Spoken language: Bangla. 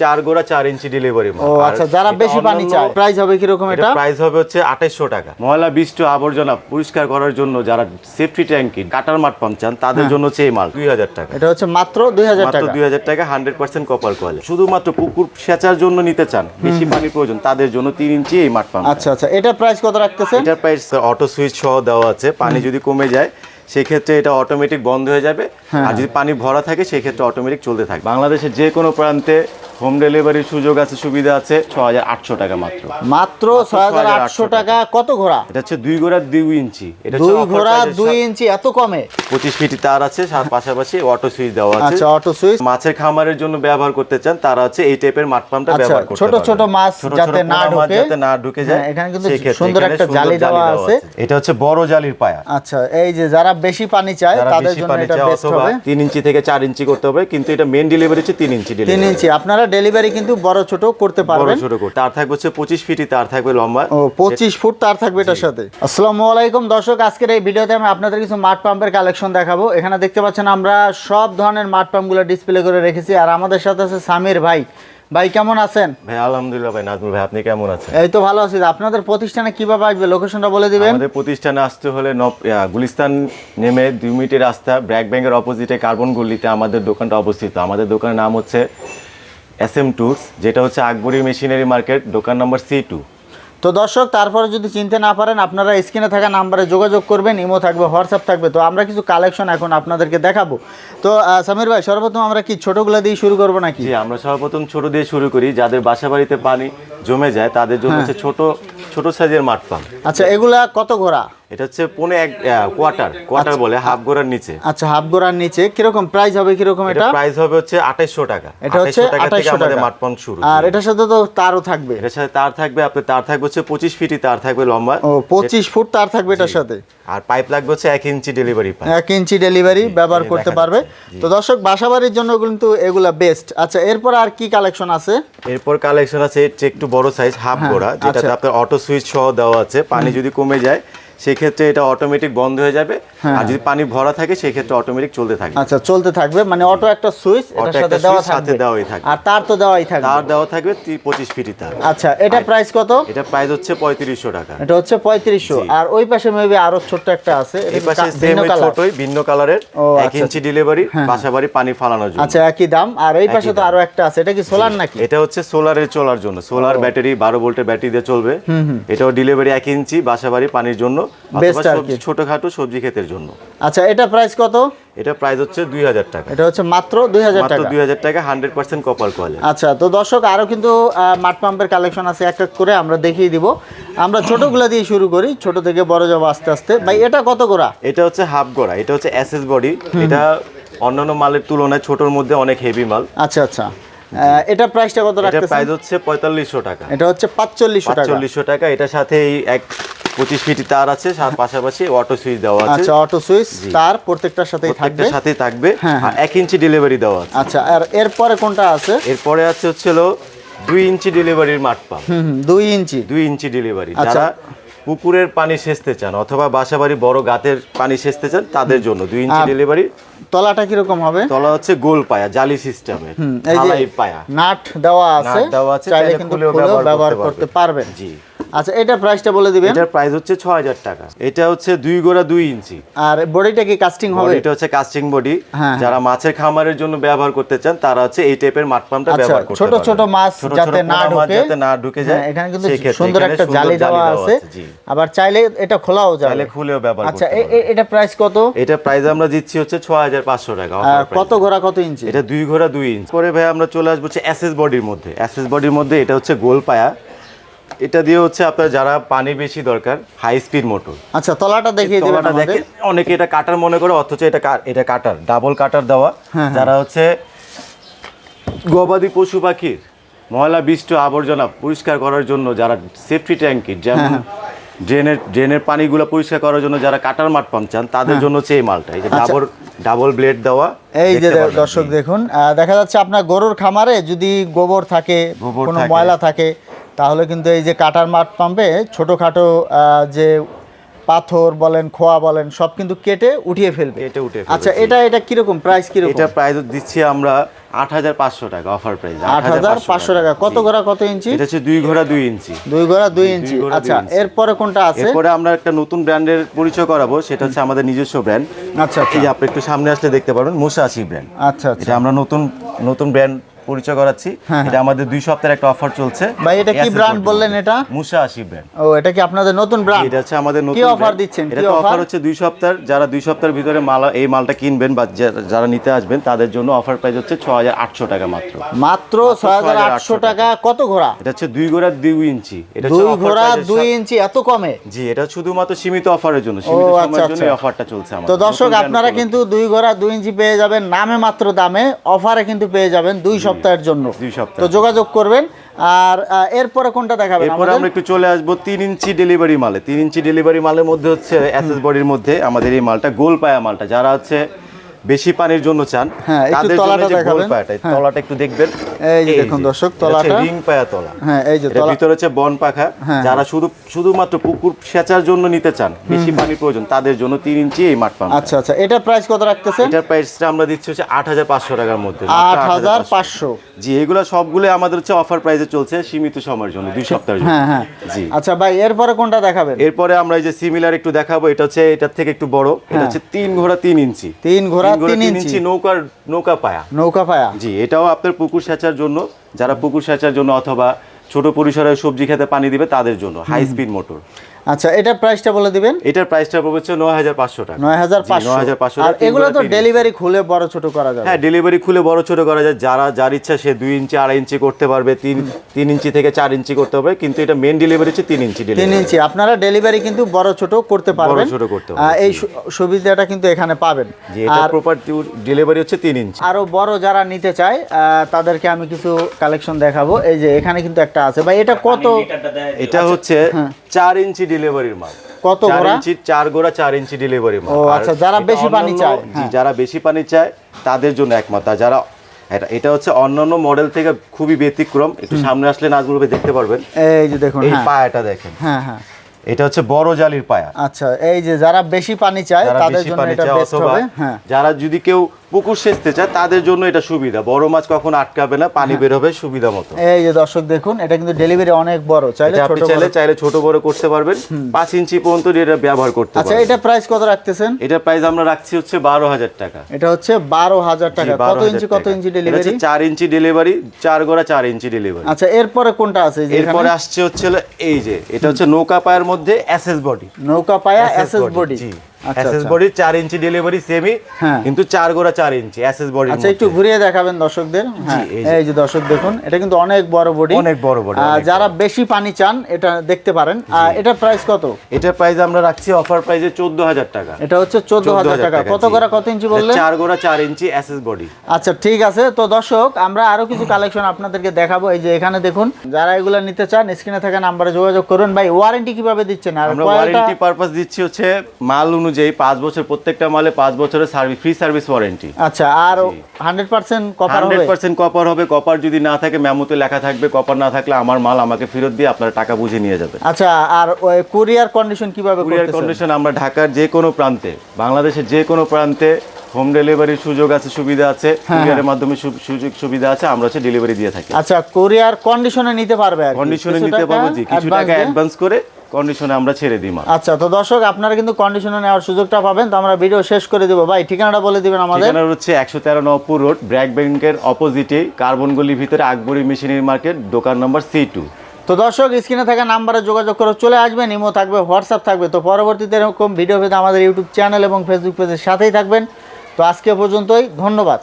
চার গোড়া চার ইঞ্চি ডেলিভারি ও আচ্ছা যারা বেশি পানি চায় প্রাইস হবে কীরকম এটা প্রাইস হবে হচ্ছে আঠাইশশো টাকা। ময়লা বিষ্ট আবর্জনা পরিষ্কার করার জন্য যারা সেফটি ট্যাঙ্কি কাটার মাঠ পাম্প চান তাদের জন্য হচ্ছে এই মাল দুই হাজার টাকা। এটা হচ্ছে মাত্র দুই হাজার টাকা। দুই হাজার টাকা হান্ড্রেড পার্সেন্ট কপার কোয়ালিটি শুধুমাত্র পুকুর সেচার জন্য নিতে চান বেশি পানি প্রয়োজন তাদের জন্য তিন ইঞ্চি এই মাঠ পাম্প। আচ্ছা আচ্ছা এটা প্রাইস কত রাখতেছে এটার প্রাইস অটো সুইচ সহ দেওয়া আছে পানি যদি কমে যায় সেক্ষেত্রে এটা অটোমেটিক বন্ধ হয়ে যাবে। হ্যাঁ। আর যদি পানি ভরা থাকে সেক্ষেত্রে অটোমেটিক চলতে থাকবে বাংলাদেশের যে কোনো প্রান্তে হোম ডেলিভারির সুযোগ আছে সুবিধা আছে ছ হাজার আটশো টাকা মাত্র। মাত্র ছয় হাজার আটশো টাকা কত ঘোড়া? এটা হচ্ছে দুই গোড়া দুই ইঞ্চি। এটা দুই ঘোড়া দুই ইঞ্চি এত কমে? পঁচিশ ফিট তার আছে পাশাপাশি অটো সুইচ দেওয়া আছে। আচ্ছা অটো সুইচ মাছের খামারের জন্য ব্যবহার করতে চান তারা হচ্ছে এই টাইপের মাঠ পাম্পটা আচ্ছা, ব্যবহার করতে ছোট ছোট মাছ যাতে না ঢোকে। যাতে না ঢুকে যায় হ্যাঁ, এখানে কিন্তু সুন্দর একটা জালি দেওয়া আছে। এটা হচ্ছে বড় জালির পায়া। আচ্ছা এই যে যারা বেশি পানি চায় তাদের জন্য এটা বেস্ট হবে। তিন ইঞ্চি থেকে চার ইঞ্চি করতে হবে কিন্তু এটা মেন ডেলিভারি হচ্ছে তিন ইঞ্চি তিন ডেলিভারি ইঞ্চি। আপনারা ডেলিভারি কিন্তু বড় ছোট করতে পারবেন। ছোট করে তার থাকবে হচ্ছে পঁচিশ ফিটই তার থাকবে লম্বা। ও পঁচিশ ফুট তার থাকবে এটার সাথে। আসসালামু আলাইকুম দর্শক আজকের এই ভিডিওতে আমি আপনাদের কিছু মাঠ পাম্পের কালেকশন দেখাবো। এখানে দেখতে পাচ্ছেন আমরা সব ধরনের মাঠ পাম্পগুলো ডিসপ্লে করে রেখেছি। আর আমাদের সাথে আছে সামির ভাই। ভাই কেমন আছেন? ভাই আলহামদুলিল্লাহ ভাই নাজমুল ভাই আপনি কেমন আছেন? এই তো ভালো আছি। আপনাদের প্রতিষ্ঠানে কীভাবে আসবে? লোকেশনটা বলে দিবেন। আমাদের প্রতিষ্ঠানে আসতে হলে গুলিস্তান নেমে দুই মিনিটের রাস্তা। ব্র্যাক ব্যাংকের অপোজিটে কার্বন গল্লিতে আমাদের দোকানটা অবস্থিত। আমাদের দোকানের নাম হচ্ছে এস এম টুরস যেটা হচ্ছে আকবরী মেশিনারি মার্কেট দোকান নম্বর সি টু তো দর্শক তারপরে যদি চিনতে না পারেন আপনারা স্ক্রিনে থাকা নাম্বারে যোগাযোগ করবেন ইমো থাকবে হোয়াটসঅ্যাপ থাকবে। তো আমরা কিছু কালেকশন এখন আপনাদেরকে দেখাবো। তো সামির ভাই সর্বপ্রথম আমরা কি ছোটোগুলো দিয়ে শুরু করব নাকি? আমরা সর্বপ্রথম ছোটো দিয়ে শুরু করি। যাদের বাসা বাড়িতে পানি জমে যায় তাদের জন্য হচ্ছে ছোট ছোট সাইজের মাঠ পাম্প। আচ্ছা এগুলা কত ঘোড়া? এটা হচ্ছে পনে এক কোয়ার্টার। কোয়ার্টার বলে হাফ গোড়ার নিচে। আচ্ছা হাফ গোড়ার নিচে। কীরকম প্রাইস হবে কীরকম এটা প্রাইস হবে হচ্ছে আঠাইশশো টাকা। এটা হচ্ছে 2800 টাকা থেকে আমাদের। মাঠ পাম্প শুরু। আর এটার সাথে তো তারও থাকবে। এটার সাথে তার থাকবে আপনার তার থাকবে হচ্ছে পঁচিশ ফিটই তার থাকবে লম্বা। ও পঁচিশ ফুট তার থাকবে এটার সাথে। আর পাইপ লাগবে হচ্ছে এক ইঞ্চি ডেলিভারি পাইপ এক ইঞ্চি ডেলিভারি ব্যবহার করতে পারবে। তো দর্শক বাসাবাড়ির জন্য কিন্তু এগুলা বেস্ট আচ্ছা এরপর আর কি কালেকশন আছে? এরপর কালেকশন আছে একটু বড় সাইজ হাফ গোড়া যেটাতে আচ্ছা। আপনার অটো সুইচ সহ দেওয়া আছে পানি যদি কমে যায় সেক্ষেত্রে এটা অটোমেটিক বন্ধ হয়ে যাবে। হ্যাঁ। আর যদি পানি ভরা থাকে সেক্ষেত্রে অটোমেটিক চলতে থাকবে। আচ্ছা চলতে থাকবে মানে অটো একটা সুইচ এটার সাথে দেওয়া সাথে দেওয়াই থাকবে। আর তার তো দেওয়াই থাকবে। তার দেওয়া থাকবে তি- পঁচিশ ফিটই তার। আচ্ছা এটা প্রাইস কত? এটা প্রাইস হচ্ছে পঁয়ত্রিশশো টাকা। এটা হচ্ছে পঁয়ত্রিশশো। জি। আর ওই পাশে মেবি আরও ছোট্ট একটা আছে এই পাশে সেম ছোটই ভিন্ন কালারের এক আচ্ছা। ইঞ্চি ডেলিভারি বাসা বাড়ি পানি ফালানোর জন্য। আচ্ছা একই দাম? আর এই পাশে তো আরও একটা আছে এটা কি সোলার নাকি? এটা হচ্ছে সোলারের চলার জন্য। সোলার ব্যাটারি বারো ভোল্টের ব্যাটারি দিয়ে চলবে। এটাও ডেলিভারি এক ইঞ্চি বাসা বাড়ি পানির জন্য। অথবা আর কি। ছোটখাটো সবজি ক্ষেতের জন্য। আচ্ছা এটা প্রাইস কত? এটা প্রাইস হচ্ছে দুই হাজার টাকা। এটা হচ্ছে মাত্র দুই হাজার টাকা। দুই হাজার টাকা হান্ড্রেড পার্সেন্ট কপার কোয়ালিটি আচ্ছা তো দর্শক আরও কিন্তু মাঠ পাম্পের কালেকশন আছে এক এক করে আমরা দেখিয়ে দিব। আমরা ছোটগুলা দিয়ে শুরু করি ছোট থেকে বড় যাব আস্তে আস্তে। ভাই এটা কত গোড়া? এটা হচ্ছে হাফ গোড়া এটা হচ্ছে এসএস বডি এটা অন্যান্য মালের তুলনায় ছোটর মধ্যে অনেক হেভি মাল। আচ্ছা আচ্ছা। এটা প্রাইসটা কত এটা প্রাইস হচ্ছে পঁয়তাল্লিশশো টাকা। এটা হচ্ছে পাঁচচল্লিশশো টাকা। পাঁচচল্লিশশো টাকা এটার সাথে এক পঁচিশ ফিট তার আছে পাশাপাশি অটো সুইচ দেওয়া আছে। আচ্ছা অটো সুইচ তার প্রত্যেকটার সাথেই থাকবে? সাথেই থাকবে। হ্যাঁ, আর এক ইঞ্চি ডেলিভারি দেওয়া আছে। আচ্ছা আর এরপরে কোনটা আছে? এরপরে আছে হচ্ছে দুই ইঞ্চি ডেলিভারির মাঠ পাম্প। দুই ইঞ্চি দুই ইঞ্চি ডেলিভারি আচ্ছা। যারা পুকুরের পানি সেচতে চান অথবা বাসাবাড়ি বড় গাতের পানি সেচতে চান তাদের জন্য দুই ইঞ্চি ডেলিভারি তলাটা কীরকম হবে? তলা হচ্ছে গোল পায়া জালি সিস্টেমের। হুম, এই যে পায়া। নাট দেওয়া আছে নাট দেওয়া আছে, চাইলে কিন্তু ব্যবহার করতে পারবেন। জি। আচ্ছা এটা প্রাইসটা বলে দিবেন। এটার প্রাইস হচ্ছে ছ হাজার টাকা। এটা হচ্ছে দুই গোড়া দুই ইঞ্চি। আর বডিটা কি কাস্টিং হবে? এটা হচ্ছে কাস্টিং বডি হ্যাঁ। যারা মাছের খামারের জন্য ব্যবহার করতে চান তারা হচ্ছে এই টাইপের মাঠ পাম্পটা আচ্ছা ব্যবহার করতে ছোট ছোট মাছ যাতে না ঢোকে। যাতে না ঢুকে যায় হ্যাঁ, এখানে কিন্তু সুন্দর একটা জালি দেওয়া আছে। আবার চাইলে এটা খোলাও যাবে। চাইলে খুলেও ব্যবহার আচ্ছা এটা প্রাইস কত? এটা প্রাইস আমরা দিচ্ছি হচ্ছে ছ হাজার পাঁচশো টাকা আর কত ঘোড়া কত ইঞ্চি? এটা দুই ঘোড়া দুই ইঞ্চ। পরে ভাই আমরা চলে আসব হচ্ছে এসএস বডির মধ্যে। এসএস বডির মধ্যে এটা হচ্ছে গোল পায়া। এটা দিয়ে হচ্ছে আপনার যারা পানি বেশি দরকার হাই স্পিড মোটর আচ্ছা তলাটা দেখিয়ে তলাটা দেখে অনেকে এটা কাটার মনে করে অথচ এটা এটা কাটার ডাবল কাটার দেওয়া। হ্যাঁ, যারা হচ্ছে গবাদি পশু পাখির ময়লা বিষ্ট আবর্জনা পরিষ্কার করার জন্য যারা সেফটি ট্যাঙ্কি যেমন হ্যাঁ, ড্রেনের ড্রেনের পানিগুলো পরিষ্কার করার জন্য যারা কাটার মাঠ পাম্প চান তাদের জন্য হচ্ছে এই মালটা। এই যে হ্যাঁ। ডাবল ডাবল ব্লেড দেওয়া এই যে দর্শক দেখুন দেখা যাচ্ছে আপনার গরুর খামারে যদি গোবর থাকে কোনো ময়লা থাকে তাহলে কিন্তু এই যে কাটার মাঠ পাম্পে ছোটোখাটো যে পাথর বলেন খোয়া বলেন সব কিন্তু কেটে উঠিয়ে ফেলবে। কেটে উঠে আচ্ছা এটা এটা কীরকম প্রাইস কীরকম? এটা প্রাইস দিচ্ছি আমরা আট হাজার পাঁচশো টাকা অফার প্রাইস আট হাজার পাঁচশো টাকা। কত ঘোড়া কত ইঞ্চি? এটা হচ্ছে দুই ঘোড়া দুই ইঞ্চি। দুই ঘোড়া দুই ইঞ্চি। আচ্ছা এরপরে কোনটা আছে? এরপরে আমরা একটা নতুন ব্র্যান্ডের পরিচয় করাবো সেটা হচ্ছে আমাদের নিজস্ব ব্র্যান্ড। আচ্ছা আচ্ছা। এই আপনি একটু সামনে আসলে দেখতে পারবেন মুসাশি ব্র্যান্ড। আচ্ছা আচ্ছা। এটা আমরা নতুন নতুন ব্র্যান্ড পরিচয় করাচ্ছি। হ্যাঁ, এটা আমাদের দুই সপ্তাহের একটা অফার চলছে। ভাই, এটা কি brand বললেন এটা? মুসাশি ব্র্যান্ড ও এটা কি আপনাদের নতুন ব্র্যান্ড এটা হচ্ছে আমাদের নতুন কি brand। দিচ্ছেন? এটা কি অফার হচ্ছে দুই সপ্তাহ যারা দুই সপ্তাহের ভিতরে মাল এই মালটা কিনবেন বা যারা নিতে আসবেন তাদের জন্য অফার প্রাইস হচ্ছে ছ হাজার আটশো টাকা মাত্র। মাত্র ছয় হাজার আটশো টাকা। কত ঘোড়া? এটা হচ্ছে দুই ঘোড়া দুই ইঞ্চি। এটা দুই ঘোড়া price এর দুই ইঞ্চি এত কমে? জি এটা শুধুমাত্র সীমিত অফারের জন্য। সীমিত আচ্ছা, সময়ের জন্য আচ্ছা। অফারটা চলছে আমাদের তো দর্শক আপনারা কিন্তু দুই ঘোড়া দুই ইঞ্চি পেয়ে যাবেন। নামে মাত্র দামে অফারে কিন্তু পেয়ে যাবেন দুই সপ্তাহের জন্য। তো যোগাযোগ করবেন আর এরপরে কোনটা দেখাবেন এরপরে আমরা একটু চলে আসব তিন ইঞ্চি ডেলিভারি মালে। তিন ইঞ্চি ডেলিভারি মালের মধ্যে হচ্ছে এসএস বডির মধ্যে আমাদের এই মালটা গোল পায়া মালটা। যারা হচ্ছে বেশি পানির জন্য চান হ্যাঁ, একটু তলাটা দেখাবেন। হ্যাঁ। তলাটা একটু দেখবেন। এই যে দেখুন দর্শক, তলাটা। রিং পায়া তলা। হ্যাঁ এই যে তলা ভিতরে হচ্ছে বন পাখা। হ্যাঁ। যারা শুধু শুধুমাত্র পুকুর সেচার জন্য নিতে চান বেশি পানি প্রয়োজন তাদের জন্য তিন ইঞ্চি এই মাঠ পাম্প আচ্ছা আচ্ছা। এটা প্রাইস কত রাখতেছেন? এটার প্রাইসটা আমরা দিচ্ছি হচ্ছে আট হাজার পাঁচশো টাকার মধ্যে আট হাজার পাঁচশো। জি এগুলো সবগুলো আমাদের হচ্ছে অফার প্রাইসে চলছে সীমিত সময়ের জন্য দুই সপ্তাহের জন্য। হ্যাঁ হ্যাঁ। জি। আচ্ছা ভাই এরপরে কোনটা দেখাবেন? এরপরে আমরা এই যে সিমিলার একটু দেখাবো এটা হচ্ছে এটার থেকে একটু বড় এটা হ্যাঁ। হচ্ছে তিন ঘোড়া তিন ইঞ্চি। তিন ঘোড়া তিন ইঞ্চি। নৌকার নৌকা পায়া। নৌকা পায়া। জি এটাও আপনার পুকুর সেচার জন্য যারা পুকুর সেচার জন্য অথবা ছোট পরিসরে সবজি খেতে পানি দিবে তাদের জন্য হাই স্পিড মোটর আচ্ছা এটা প্রাইসটা বলে দিবেন? এটার প্রাইসটা পড়বে হচ্ছে নয় হাজার পাঁচশো টাকা। নয় হাজার জি, পাঁচশো 9,500 আর এগুলো তো ডেলিভারি খুলে বড় ছোট করা যাবে। হ্যাঁ ডেলিভারি খুলে বড় ছোট করা যায়। যারা যার ইচ্ছা সে দুই ইঞ্চি আড়াই ইঞ্চি করতে পারবে তিন তিন ইঞ্চি থেকে চার ইঞ্চি করতে হবে কিন্তু এটা মেন ডেলিভারি হচ্ছে তিন ইঞ্চি তিন ডেলিভারি ইঞ্চি। আপনারা ডেলিভারি কিন্তু বড় ছোট করতে পারবেন। বড় ছোট করতে এই সু- সুবিধাটা কিন্তু এখানে পাবেন। যে এটা আর প্রপার ডেলিভারি হচ্ছে তিন ইঞ্চি। আরও বড় যারা নিতে চায় আহ, তাদেরকে আমি কিছু কালেকশন দেখাবো। এই যে এখানে কিন্তু একটা আছে। ভাই এটা কত? এটা হচ্ছে চার ইঞ্চি ডেলিভারির মাল। কত গোড়া? ইঞ্চি চার গোড়া চার ইঞ্চি ডেলিভারি মাল। আচ্ছা, যারা বেশি পানি অন্যান্য- চায়, জি হ্যাঁ। যারা বেশি পানি চায় তাদের জন্য একমাত্র যারা এটা এটা হচ্ছে অন্যান্য মডেল থেকে খুবই ব্যতিক্রম। একটু সামনে আসলে নাজমুল ভাই দেখতে পারবেন। এই যে দেখুন এই হ্যাঁ। পায়াটা দেখেন। হ্যাঁ হ্যাঁ। এটা হচ্ছে বড় জালির পায়া। আচ্ছা এই যে যারা বেশি পানি চায় তাদের জন্য এটা বেস্ট হবে হ্যাঁ। যারা যদি কেউ পুকুর সেচতে চায় তাদের জন্য এটা সুবিধা। বড় মাছ কখন আটকাবে না পানি বের হবে সুবিধা মতো। এই যে দর্শক দেখুন এটা কিন্তু ডেলিভারি অনেক বড় চাইলে ছোট আপনি চাইলে চাইলে ছোট বড় করতে পারবেন। পাঁচ ইঞ্চি পর্যন্ত এটা ব্যবহার করতে আচ্ছা এটা প্রাইস কত রাখতেছেন? এটার প্রাইস আমরা রাখছি হচ্ছে বারো হাজার টাকা। এটা হচ্ছে বারো হাজার টাকা। কত ইঞ্চি কত ইঞ্চি ডেলিভারি চার ইঞ্চি ডেলিভারি চার গোড়া চার ইঞ্চি ডেলিভারি আচ্ছা এরপরে কোনটা আছে এই যে এরপরে আসছে হচ্ছে এই যে এটা হচ্ছে নৌকা পায়ের মধ্যে এসএস বডি নৌকা পায়া এসএস বডি এসএস। বডি চার ইঞ্চি ডেলিভারি সেমি হ্যাঁ। কিন্তু চার গোড়া চার ইঞ্চি এসএস বডি আচ্ছা একটু ঘুরিয়ে দেখাবেন দর্শকদের। হ্যাঁ এই যে। দর্শক দেখুন এটা কিন্তু অনেক বড় বডি অনেক বড় অনেক যারা বেশি পানি চান এটা দেখতে পারেন। এটার প্রাইস কত? এটার প্রাইস আমরা রাখছি অফার প্রাইসে চোদ্দ হাজার টাকা। এটা হচ্ছে চোদ্দ হাজার টাকা। কত। করে কত ইঞ্চি এটা বললেন? চার গোড়া চার ইঞ্চি এসএস বডি। আচ্ছা ঠিক আছে। তো দর্শক আমরা আরও কিছু কালেকশন আপনাদেরকে দেখাবো। এই যে এখানে দেখুন যারা এগুলো নিতে চান স্ক্রিনে থাকা নাম্বারে যোগাযোগ করুন। ভাই ওয়ারেন্টি কীভাবে দিচ্ছেন? আর আমরা ওয়ারেন্টি পারপাস দিচ্ছি হচ্ছে মাল অনুযায়ী পাঁচ বছর প্রত্যেকটা মালে পাঁচ বছরের সার্ভিস ফ্রি সার্ভিস ওয়ারেন্টি আচ্ছা আর hundred percent cover hundred percent copper হবে কপার যদি না থাকে মেমোতে লেখা থাকবে কপার না থাকলে আমার মাল আমাকে ফেরত দিয়ে আপনার টাকা বুঝে নিয়ে যাবে। আচ্ছা আর কুরিয়ার কন্ডিশন কীভাবে কুরিয়ার কন্ডিশন আমরা ঢাকার যে কোনো প্রান্তে বাংলাদেশের যে কোনো প্রান্তে হোম ডেলিভারির সুযোগ আছে সুবিধা আছে কুরিয়ারের মাধ্যমে সু- সুযোগ সুবিধা আছে আমরা হচ্ছে ডেলিভারি দিয়ে থাকি। আচ্ছা কুরিয়ার কন্ডিশনে নিতে পারবে কন্ডিশনে নিতে পারব জি কিছু টাকা অ্যাডভান্স করে কন্ডিশনে আমরা ছেড়ে দিই মাল আচ্ছা তো দর্শক আপনারা কিন্তু কন্ডিশনে নেওয়ার সুযোগটা পাবেন তো আমরা ভিডিও শেষ করে দেবো। ভাই ঠিকানাটা বলে দিবেন আমাদের। ঠিকানা হচ্ছে একশো তেরো নবপুর রোড ব্র্যাক ব্যাংকের অপোজিটে কার্বন গলির ভিতরে আকবরী মেশিনারি মার্কেট দোকান নম্বর সি টু তো দর্শক স্ক্রিনে থাকা নাম্বারে যোগাযোগ করে চলে আসবেন ইমো থাকবে হোয়াটসঅ্যাপ থাকবে। তো পরবর্তীতে এরকম ভিডিও পেতে আমাদের ইউটিউব চ্যানেল এবং ফেসবুক পেজের সাথেই থাকবেন। তো আজকে পর্যন্তই ধন্যবাদ।